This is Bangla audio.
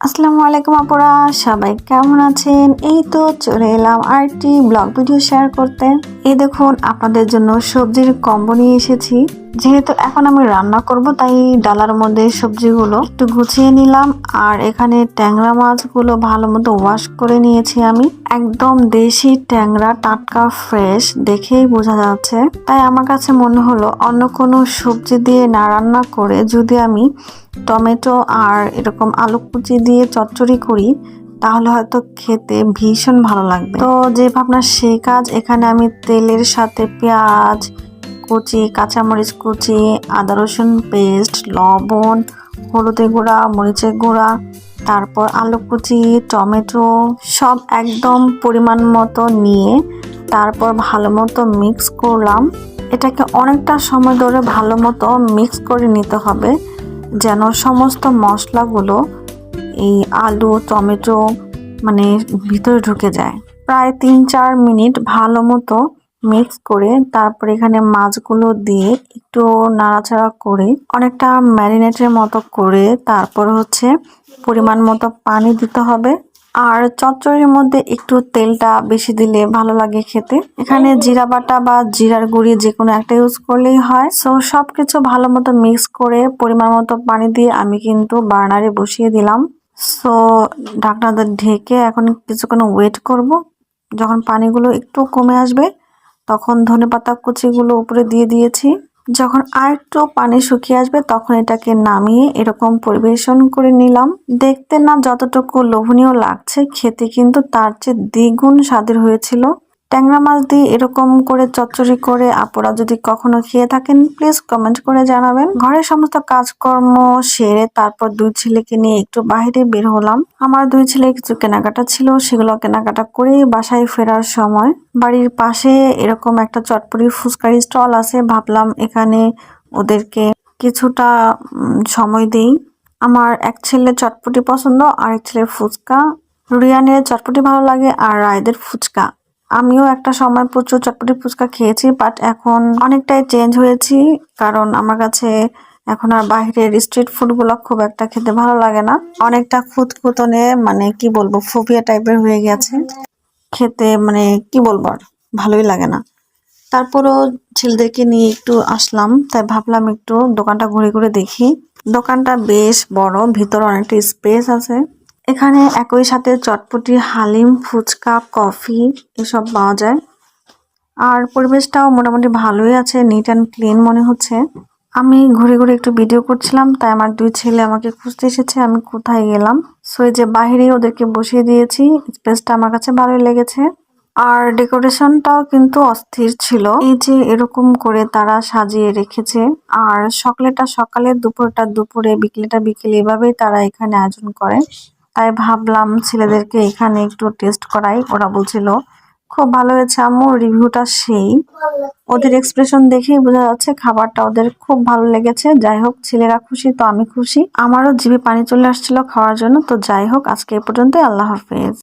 আসসালামু আলাইকুম আপুরা, সবাই কেমন আছেন? এই তো চলে এলাম আরেকটি ব্লগ ভিডিও শেয়ার করতে। এই দেখুন, আপনাদের জন্য সবজির কম্বো নিয়ে এসেছি। যেহেতু এখন আমি রান্না করব, তাই ডালার মধ্যে সবজিগুলো একটু গুছিয়ে নিলাম। আর এখানে ট্যাংরা মাছগুলো ভালো মতো ওয়াশ করে নিয়েছি আমি। একদম দেশি ট্যাংরা, টাটকা ফ্রেশ দেখেই বোঝা যাচ্ছে। তাই আমার কাছে মনে হলো, অন্য কোনো সবজি দিয়ে না রান্না করে যদি আমি টমেটো আর এরকম আলু কুচি দিয়ে চচ্চড়ি করি, তাহলে হয়তো খেতে ভীষণ ভালো লাগবে। তো যে ভাবনা সেই কাজ। এখানে আমি তেলের সাথে পেঁয়াজ কুচি, কাঁচামরিচ কুচি, আদা রসুন পেস্ট, লবণ, হলুদের গুঁড়া, মরিচের গুঁড়া, তারপর আলু কুচি, টমেটো, সব একদম পরিমাণ মতো নিয়ে তারপর ভালো মতো মিক্স করলাম। এটাকে অনেকটা সময় ধরে ভালো মতো মিক্স করে নিতে হবে, যেন সমস্ত মশলাগুলো এই আলু, টমেটো মানে ভিতরে ঢুকে যায়। প্রায় তিন চার মিনিট ভালো মতো মিক্স করে তারপর এখানে মাছগুলো দিয়ে একটু নাড়াচাড়া করে অনেকটা ম্যারিনেটের মতো করে তারপর হচ্ছে পরিমাণ মতো পানি দিতে হবে। আর চচ্চড়ির মধ্যে একটু তেলটা বেশি দিলে ভালো লাগে খেতে। এখানে জিরা বাটা বা জিরার গুঁড়ি যে কোনো একটা ইউজ করলেই হয়। সো সবকিছু ভালো মতো মিক্স করে পরিমাণ মতো পানি দিয়ে আমি কিন্তু বার্নারে বসিয়ে দিলাম। সো ঢাকনাটা ঢেকে এখন কিছুক্ষণ ওয়েট করব। যখন পানিগুলো একটু কমে আসবে, তখন ধনে পাতা কুচিগুলো উপরে দিয়ে দিয়েছি। যখন আর একটু পানি শুকিয়ে আসবে, তখন এটাকে নামিয়ে এরকম পরিবেশন করে নিলাম। দেখতে না যতটুকু লোভনীয় লাগছে, খেতে কিন্তু তার চেয়ে দ্বিগুণ স্বাদের হয়েছিল। ট্যাংরা মাছ দিয়ে এরকম করে চচ্চড়ি করে আপনারা যদি কখনো খেয়ে থাকেন প্লিজ কমেন্ট করে জানাবেন। ঘরের সমস্ত কাজকর্ম সেরে তারপর দুই ছেলেকে নিয়ে একটু বাইরে বের হলাম। আমার দুই ছেলে কিছু কেনাকাটা ছিল, সেগুলো কেনাকাটা করে বাসায় ফেরার সময় বাড়ির পাশে এরকম একটা চটপটি ফুচকারি স্টল আছে, ভাবলাম এখানে ওদেরকে কিছুটা সময় দেই। আমার এক ছেলে চটপটি পছন্দ আর এক ছেলের ফুচকা। রিয়ানের চটপটি ভালো লাগে আর রায়দের ফুচকা। আমিও একটা সময় প্রচুর চটপটি ফুচকা খেয়েছি বাট এখন অনেকটাই চেঞ্জ হয়েছি, কারণ আমার কাছে এখন আর বাইরের স্ট্রিট ফুডগুলো খুব একটা খেতে ভালো লাগে না। অনেকটা খুঁতখুতনে মানে কি বলব ফোবিয়া টাইপের হয়ে গেছে। খেতে মানে কি বলব আর, ভালোই লাগে না। তারপরও ছেলেদেরকে নিয়ে একটু আসলাম, তাই ভাবলাম একটু দোকানটা ঘুরে ঘুরে দেখি। দোকানটা বেশ বড়, ভিতরে অনেকটা স্পেস আছে। এখানে একই সাথে চটপটি, হালিম, ফুচকা, কফি এসব পাওয়া যায়। আর পরিবেশটাও মোটামুটি ভালোই আছে নিট অ্যান্ড ক্লিন মনে হচ্ছে। আমি ঘুরে ঘুরে একটু ভিডিও করছিলাম, তাই আমার দুই ছেলে আমাকে খুঁজতে এসেছে, আমি কোথায় গেলাম। সো যে বাহিরে ওদেরকে বসিয়ে দিয়েছি স্পেসটা আমার কাছে ভালোই লেগেছে। আর ডেকোরেশনটাও কিন্তু অস্থির ছিল। এই যে এরকম করে তারা সাজিয়ে রেখেছে, আর সকালেটা সকালে, দুপুরটা দুপুরে, বিকেলেটা বিকেলে, এভাবেই তারা এখানে আয়োজন করে। তাই ভাবলাম ছেলেদেরকে এখানে একটু টেস্ট করাই। ওরা বলছিল, খুব ভালো হয়েছে আম্মু রিভিউটা সেই। ওদের এক্সপ্রেশন দেখেই বোঝা যাচ্ছে খাবারটা ওদের খুব ভালো লেগেছে। যাই হোক, ছেলেরা খুশি, তো আমি খুশি। আমারও জিভে পানি চলে আসছিল খাওয়ার জন্য, তো যাই হোক, আজকে এ পর্যন্ত আল্লাহ হাফেজ।